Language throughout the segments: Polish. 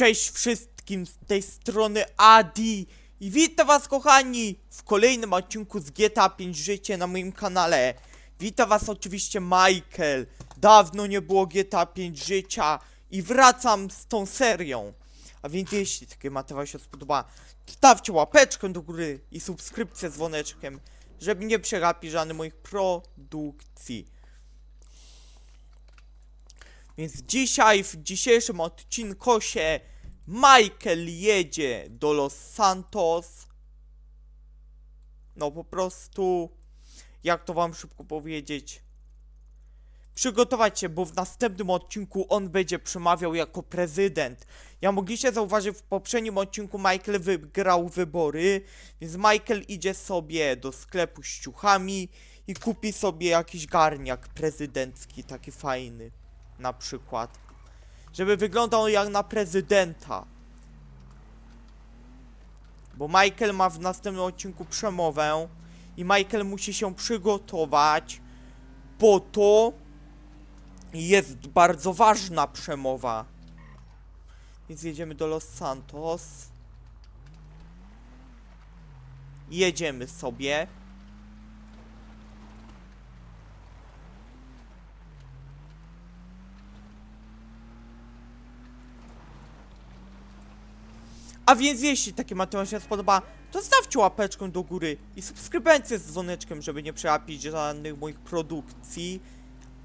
Cześć wszystkim z tej strony Adi i witam was kochani w kolejnym odcinku z GTA 5 Życie na moim kanale. Witam was oczywiście Michael. Dawno nie było GTA 5 Życia i wracam z tą serią. A więc jeśli takie materiał się spodoba, stawcie łapeczkę do góry i subskrypcję z dzwoneczkiem, żeby nie przegapić żadnych moich produkcji. Więc dzisiaj, w dzisiejszym odcinku się Michael jedzie do Los Santos. No po prostu, jak to wam szybko powiedzieć, przygotować się, bo w następnym odcinku on będzie przemawiał jako prezydent. Ja mogliście zauważyć, w poprzednim odcinku Michael wygrał wybory, więc Michael idzie sobie do sklepu z ciuchami i kupi sobie jakiś garniak prezydencki, taki fajny na przykład. Żeby wyglądał jak na prezydenta. Bo Michael ma w następnym odcinku przemowę i Michael musi się przygotować, bo to jest bardzo ważna przemowa. Więc jedziemy do Los Santos. Jedziemy sobie. A więc jeśli taki materiał się spodoba, to stawcie łapeczkę do góry i subskrybencję z dzwoneczkiem, żeby nie przegapić żadnych moich produkcji,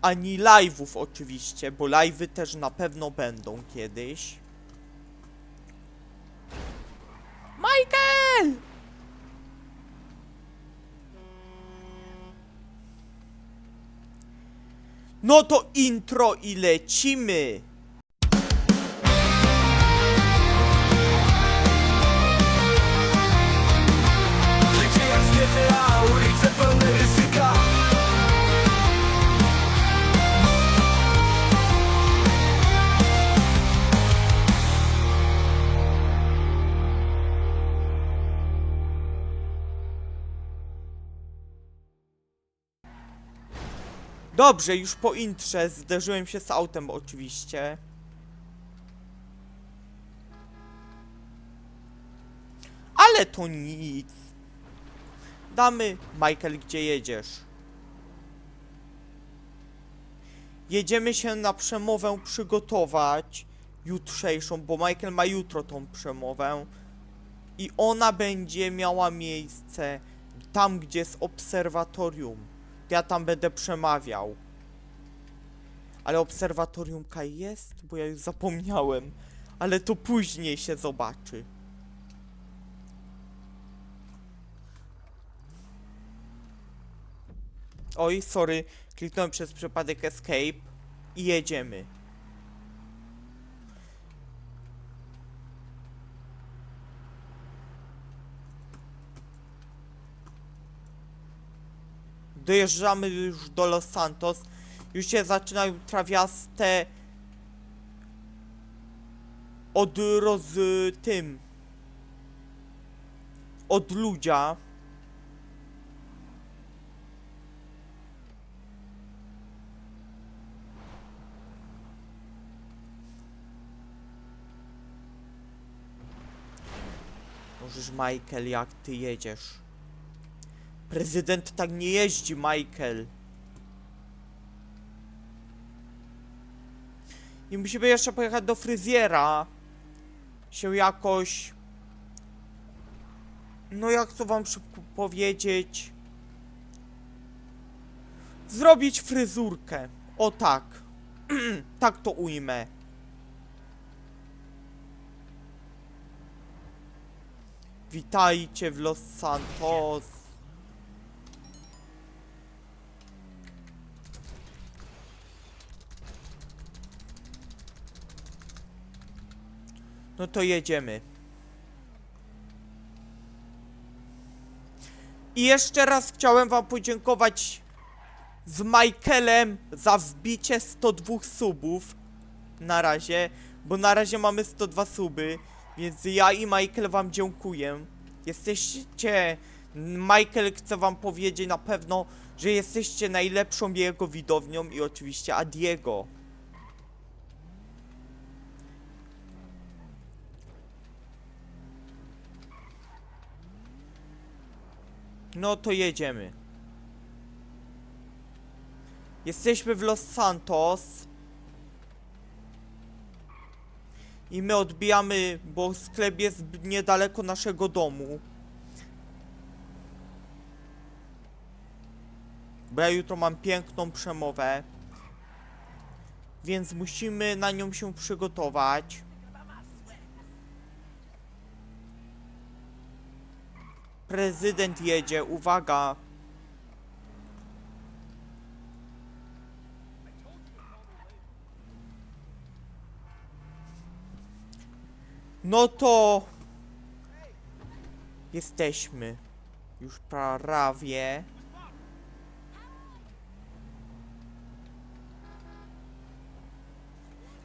ani live'ów oczywiście, bo live'y też na pewno będą kiedyś. Michael! No to intro i lecimy! Dobrze, już po intrze zderzyłem się z autem oczywiście. Ale to nic. Damy, Michael, gdzie jedziesz? Jedziemy się na przemowę przygotować jutrzejszą, bo Michael ma jutro tą przemowę. I ona będzie miała miejsce tam, gdzie jest obserwatorium. Ja tam będę przemawiał. Ale obserwatorium Kai jest? Bo ja już zapomniałem. Ale to później się zobaczy. Oj, sorry, kliknąłem przez przypadek escape i jedziemy. Dojeżdżamy już do Los Santos. Już się zaczynają trawiaste od roz... tym od ludzia. Możesz, Michael, jak ty jedziesz? Prezydent tak nie jeździ, Michael. I musimy jeszcze pojechać do fryzjera. Się jakoś... No jak to wam szybko powiedzieć? Zrobić fryzurkę. O tak. tak to ujmę. Witajcie w Los Santos. No to jedziemy. I jeszcze raz chciałem wam podziękować z Michaelem za wbicie 102 subów. Na razie, bo na razie mamy 102 suby, więc ja i Michael wam dziękuję. Jesteście... Michael chce wam powiedzieć na pewno, że jesteście najlepszą jego widownią i oczywiście Adiego. No to jedziemy. Jesteśmy w Los Santos. I my odbijamy, bo sklep jest niedaleko naszego domu. Bo ja jutro mam piękną przemowę. Więc musimy na nią się przygotować. Prezydent jedzie, uwaga. No to jesteśmy już prawie.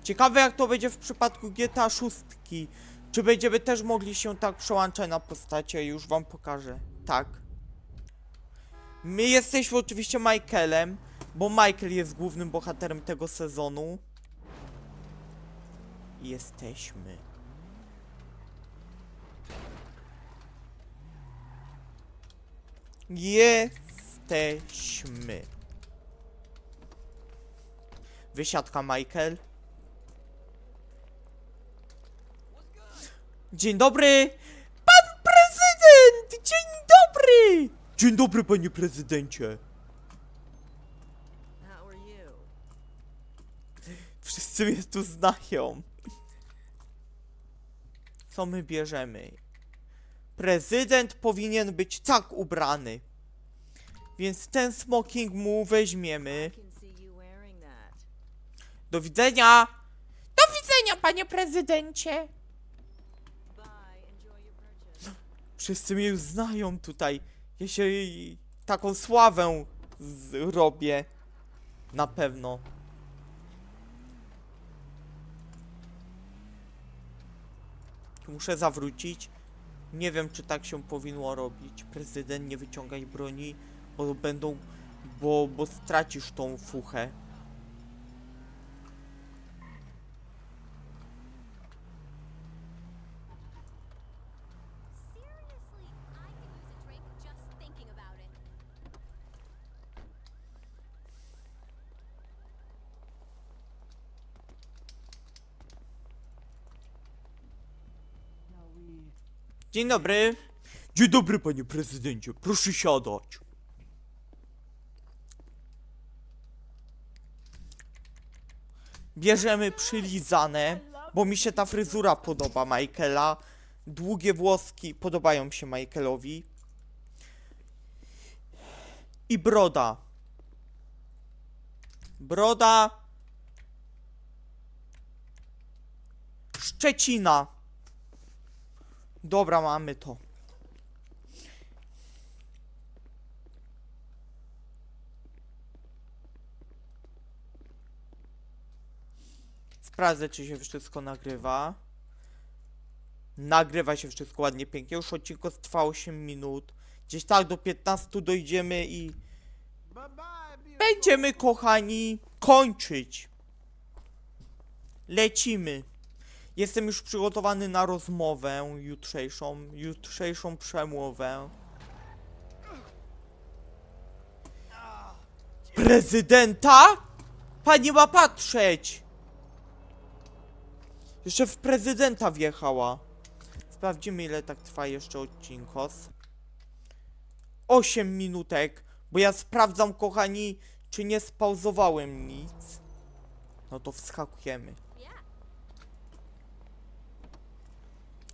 Ciekawe jak to będzie w przypadku GTA 6. Czy będziemy też mogli się tak przełączać na postacie? Już wam pokażę. Tak. My jesteśmy oczywiście Michaelem, bo Michael jest głównym bohaterem tego sezonu. Jesteśmy. Jesteśmy. Wysiadka Michael. Dzień dobry! Pan prezydent! Dzień dobry! Dzień dobry, panie prezydencie. Wszyscy mnie tu znają. Co my bierzemy? Prezydent powinien być tak ubrany. Więc ten smoking mu weźmiemy. Do widzenia! Do widzenia, panie prezydencie! Wszyscy mnie już znają tutaj. Ja się taką sławę zrobię. Na pewno. Muszę zawrócić. Nie wiem, czy tak się powinno robić. Prezydent, nie wyciągaj broni, bo będą... Bo, bo stracisz tą fuchę. Dzień dobry. Dzień dobry, panie prezydencie. Proszę siadać. Bierzemy przylizane, bo mi się ta fryzura podoba Michaela. Długie włoski podobają się Michaelowi. I broda. Broda. Szczecina. Dobra, mamy to. Sprawdzę, czy się wszystko nagrywa. Nagrywa się wszystko ładnie, pięknie. Już odcinek trwa 8 minut. Gdzieś tak do 15 dojdziemy i będziemy, kochani, kończyć. Lecimy. Jestem już przygotowany na rozmowę jutrzejszą, jutrzejszą przemowę. Prezydenta? Pani ma patrzeć! Jeszcze w prezydenta wjechała. Sprawdzimy ile tak trwa jeszcze odcinkos. 8 minutek, bo ja sprawdzam kochani, czy nie spauzowałem nic. No to wskakujemy.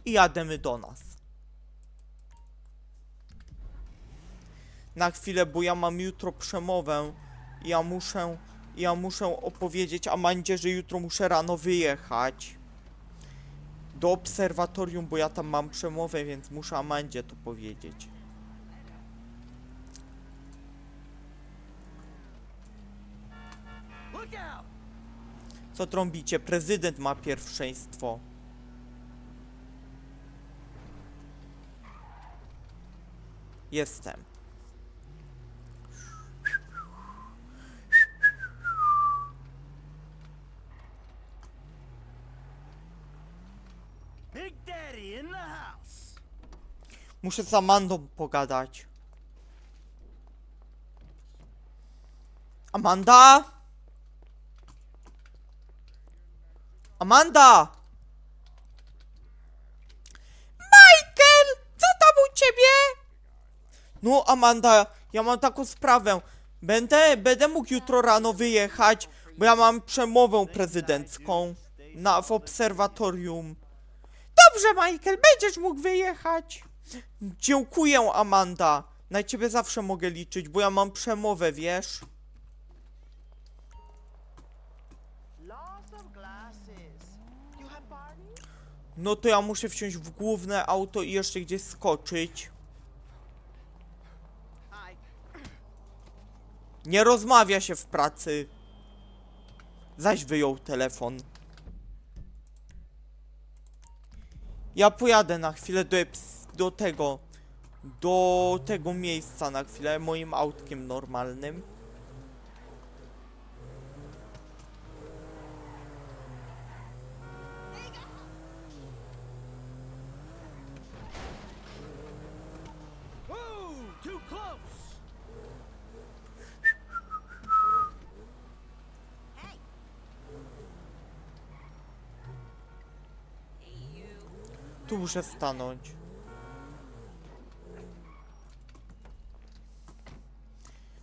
I jademy do nas. Na chwilę, bo ja mam jutro przemowę. Ja muszę, ja muszę opowiedzieć Amandzie, że jutro muszę rano wyjechać do obserwatorium, bo ja tam mam przemowę, więc muszę Amandzie to powiedzieć. Co trąbicie? Prezydent ma pierwszeństwo. jestem. Muszę z Amandą pogadać. Amanda? Amanda! No, Amanda, ja mam taką sprawę. Będę, będę mógł jutro rano wyjechać, bo ja mam przemowę prezydencką na, w obserwatorium. Dobrze, Michael, będziesz mógł wyjechać. Dziękuję, Amanda. Na ciebie zawsze mogę liczyć, bo ja mam przemowę, wiesz? No to ja muszę wsiąść w główne auto i jeszcze gdzieś skoczyć. Nie rozmawia się w pracy. Zaś wyjął telefon. Ja pojadę na chwilę do, do tego. Do tego miejsca na chwilę moim autkiem normalnym. Tu muszę stanąć.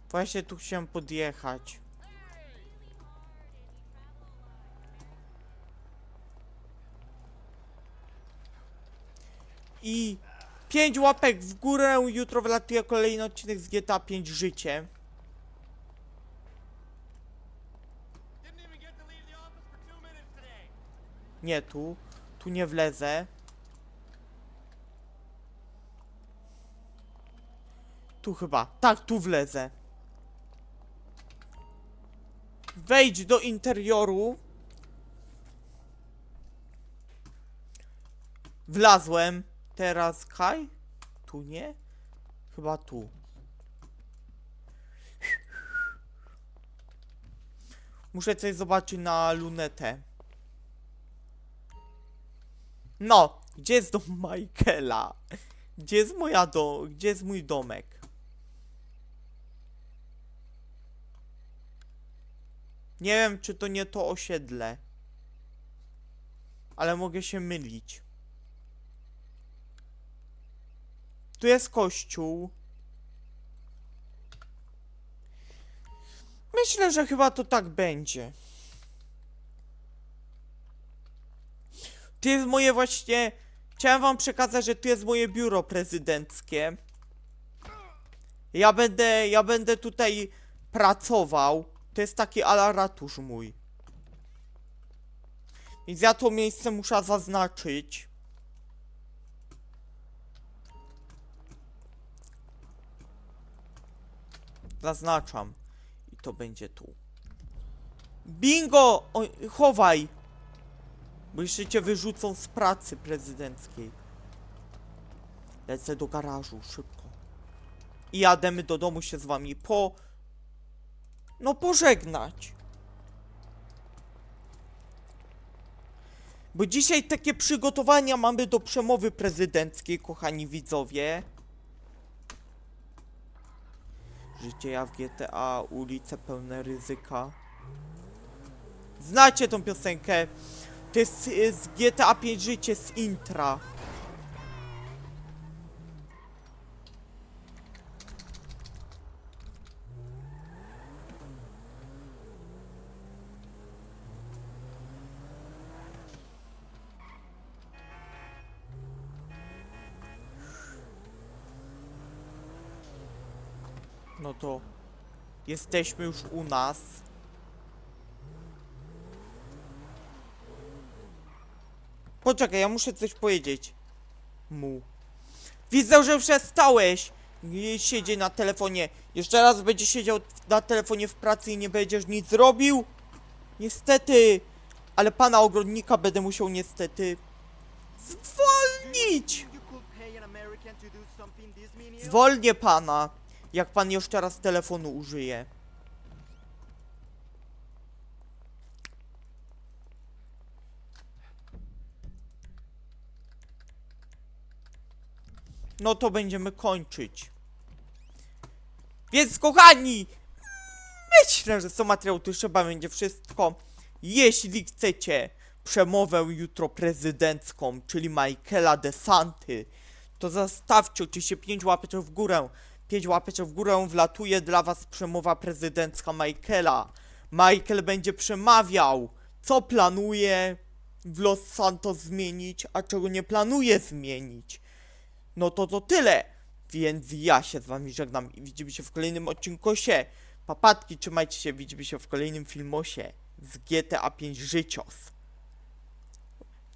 Właśnie tu chciałem podjechać. I pięć łapek w górę. Jutro wylatuje kolejny odcinek z GTA 5 Życie. Nie tu. Tu nie wlezę. Tu chyba. Tak, tu wlezę. Wejdź do interioru. Wlazłem. Teraz Kaj? Tu nie? Chyba tu. Muszę coś zobaczyć na lunetę. No, gdzie jest dom Michaela? Gdzie jest moja do... Gdzie jest mój domek? Nie wiem, czy to nie to osiedle. Ale mogę się mylić. Tu jest kościół. Myślę, że chyba to tak będzie. Tu jest moje właśnie. Chciałem wam przekazać, że tu jest moje biuro prezydenckie. Ja będę, ja będę tutaj pracował. To jest taki ala ratusz mój. Więc ja to miejsce muszę zaznaczyć. Zaznaczam. I to będzie tu. Bingo! O, chowaj! Bo jeszcze cię wyrzucą z pracy prezydenckiej. Lecę do garażu, szybko. I jademy do domu się z wami po... No pożegnać. Bo dzisiaj takie przygotowania mamy do przemowy prezydenckiej, kochani widzowie. Życie ja w GTA, ulice pełne ryzyka. Znacie tą piosenkę. To jest z GTA 5 życie z intra. No to jesteśmy już u nas. Poczekaj, ja muszę coś powiedzieć. Mu. Widzę, że przestałeś Nie siedzieć na telefonie. Jeszcze raz będziesz siedział na telefonie w pracy i nie będziesz nic robił? Niestety. Ale pana ogrodnika będę musiał niestety zwolnić. Zwolnię pana, jak pan jeszcze raz telefonu użyje. No to będziemy kończyć. Więc kochani, myślę, że z tego materiału to chyba będzie wszystko. Jeśli chcecie przemowę jutro prezydencką, czyli Michaela DeSanty, to zostawcie oczywiście 5 łapeczek w górę. 5 łapeczek w górę wlatuje dla was przemowa prezydencka Michaela. Michael będzie przemawiał, co planuje w Los Santos zmienić, a czego nie planuje zmienić. No to to tyle. Więc ja się z wami żegnam i widzimy się w kolejnym odcinkosie. Papatki, trzymajcie się, widzimy się w kolejnym filmosie z GTA 5 Życios.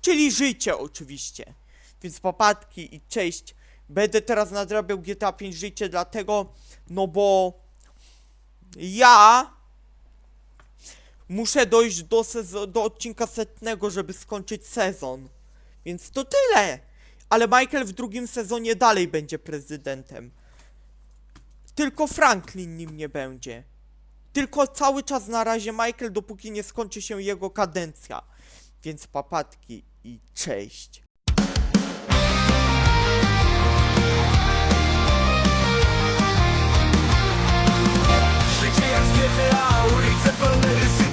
Czyli życie oczywiście. Więc papatki i cześć. Będę teraz nadrabiał GTA 5 życie, dlatego, no bo ja muszę dojść do, do odcinka setnego, żeby skończyć sezon. Więc to tyle. Ale Michael w drugim sezonie dalej będzie prezydentem. Tylko Franklin nim nie będzie. Tylko cały czas na razie Michael, dopóki nie skończy się jego kadencja. Więc papatki i cześć. ulice pełne rysy